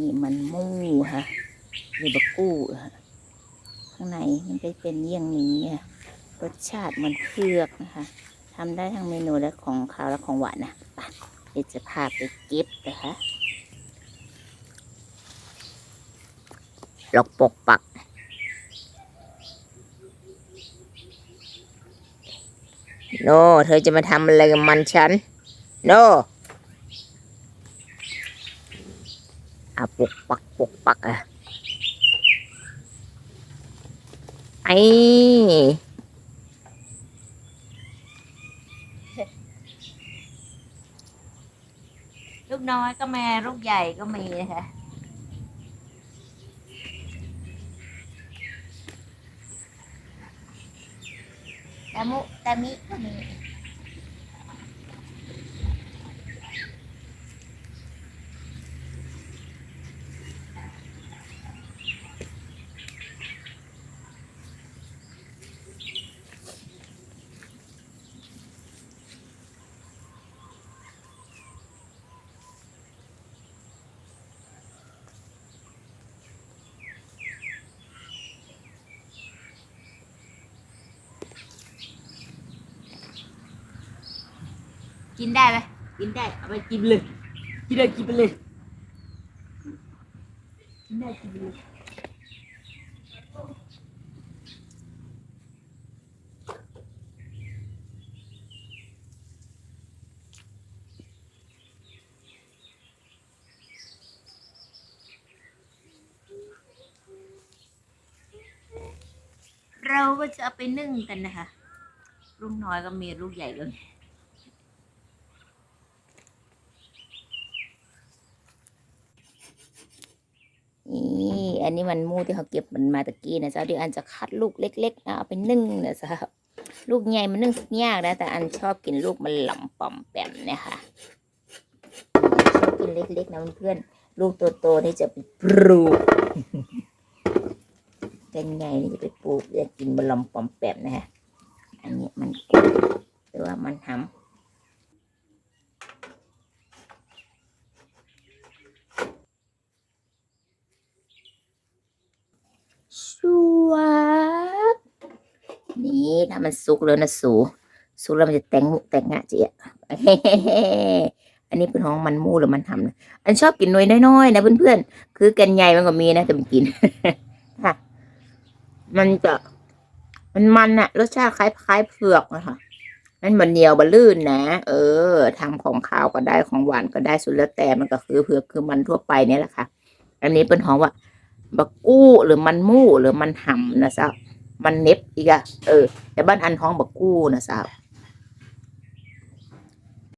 นี่มันมูค่ะหรือบักกู้ค่ะข้างในมันจะเป็นเยี่ยงนี้ค่ะรสชาติมันเพือกนะคะทำได้ทั้งเมนูและของคาวและของหวานนะไปเดี๋ยวจะพาไปเก็บนะคะลอกปกปักโนเธอจะมาทำอะไรกับมันฉัน โน อาปกปักปกปักอะไอลูกน้อยก็ม่ลูกใหญ่ก็มีนะคะแต่มุแต่มิก็มี กินได้ไหมกินได้เอาไปกินเลย กินเลยกินไปเลย กินได้กินไปเลยเราก็จะเอาไปนึ่งกันนะคะ ลูกน้อยก็มีลูกใหญ่เลย นี่ อันนี้มันมูที่เขาเก็บมันมาตะกี้นะจ้าเดี๋ยวอันจะคัดลูกเล็กๆนะเอาไปนึ่งนะจ้าลูกใหญ่มันนึ่งยากนะแต่อันชอบกินลูกมันหล่ำป่อมแปมเนี่ยค่ะชอบกินเล็กๆนะเพื่อนๆลูกโตๆนี่จะไปปลูกกันใหญ่นี่จะไปปลูกอยากกินมันหล่ำป่อมแปมนะฮะอันนี้มันกุ้งหรือว่ามันหำ ชัวบ นี่ถ้ามันสุกแล้วนะสูสุกแล้วมันจะแต่งมุกแต่งงะเจียอันนี้เป็นของมันมูหรือมันทำนะอันชอบกินหน่วยน้อยๆนะเพื่อนๆคือกันใหญ่มันก็มีนะแต่มันกินค่ะ มันจะมันมันอะรสชาติคล้ายคล้ายๆเผือกนะคะมันมันเหนียวบะลื่นนะ เออทำของข้าวก็ได้ของหวานก็ได้สุดแล้วแต่มันก็คือเผือกคือมันทั่วไปเนี่ยแหละค่ะ อันนี้เป็นของว่าบักกู้หรือมันมู่หรือมันห่ำนะสา มันเน็บอีกอะเออ แต่บ้านอันท้องบักกู้นะสาว